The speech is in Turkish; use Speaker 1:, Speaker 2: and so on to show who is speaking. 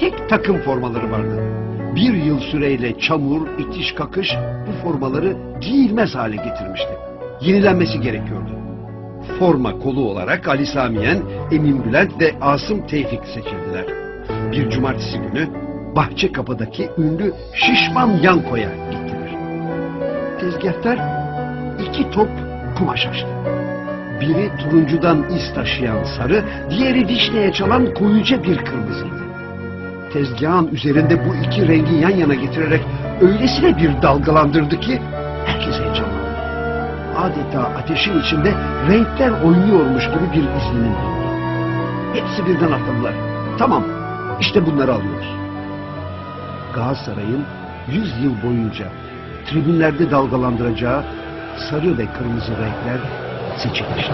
Speaker 1: tek takım formaları vardı. Bir yıl süreyle çamur, itiş kakış bu formaları giyilmez hale getirmişti. Yenilenmesi gerekiyordu. Forma kolu olarak Ali Samiyen, Emin Bülent ve Asım Tevfik seçildiler. Bir cumartesi günü Bahçekapı'daki ünlü Şişman Yanko'ya gittiler. Tezgahtar iki top kumaş açtı. Biri turuncudan iz taşıyan sarı, diğeri vişneye çalan koyuca bir kırmızıydı. Tezgahın üzerinde bu iki rengi yan yana getirerek öylesine bir dalgalandırdı ki herkes heyecanlandı. Adeta ateşin içinde renkler oynuyormuş gibi bir izlenim oldu. Hepsi birden atladılar. Tamam, işte bunları alıyoruz. Galatasaray'ın 100 yıl boyunca tribünlerde dalgalandıracağı sarı ve kırmızı renkler seçilmişti.